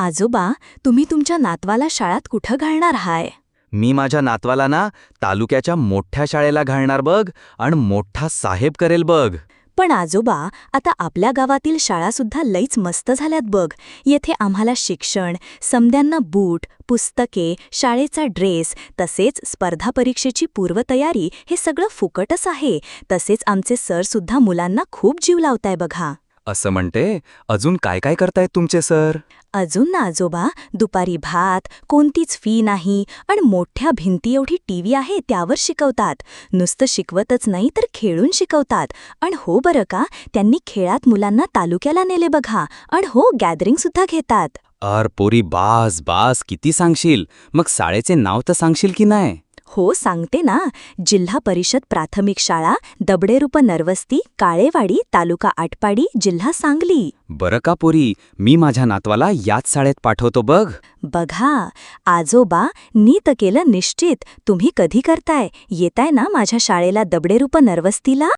आजोबा तुम्ही तुमच्या नातवाला शाळात कुठं घालणार हाय? मी माझ्या नातवाला ना तालुक्याच्या मोठ्या शाळेला घालणार बघ आणि मोठा साहेब करेल बघ. पण आजोबा आता आपल्या गावातील शाळासुद्धा लईच मस्त झाल्यात बघ. येथे आम्हाला शिक्षण समद्यांना बूट पुस्तके शाळेचा ड्रेस तसेच स्पर्धा परीक्षेची पूर्वतयारी हे सगळं फुकटच आहे. तसेच आमचे सर सुद्धा मुलांना खूप जीव लावताय बघा. असं म्हणते अजून काय काय करतायत तुमचे सर? अजून ना आजोबा दुपारी भात कोणतीच फी नाही आणि मोठ्या भिंती एवढी टीव्ही आहे त्यावर शिकवतात. नुसतं शिकवतच नाही तर खेळून शिकवतात. आणि हो बरं का त्यांनी खेळात मुलांना तालुक्याला नेले बघा. आणि हो गॅदरिंग सुद्धा घेतात. अर पोरी बास बास किती सांगशील. मग शाळेचे नाव तर सांगशील की नाही? हो सांगते ना. जिल्हा परिषद प्राथमिक शाळा दबडेरूप नरवस्ती काळेवाडी तालुका आटपाडी जिल्हा सांगली. बरं का पोरी? मी माझ्या नातवाला याच शाळेत पाठवतो बघ. बघा. आजोबा नीत केलं निश्चित. तुम्ही कधी करताय? येताय ना माझ्या शाळेला दबडेरूप नरवस्तीला?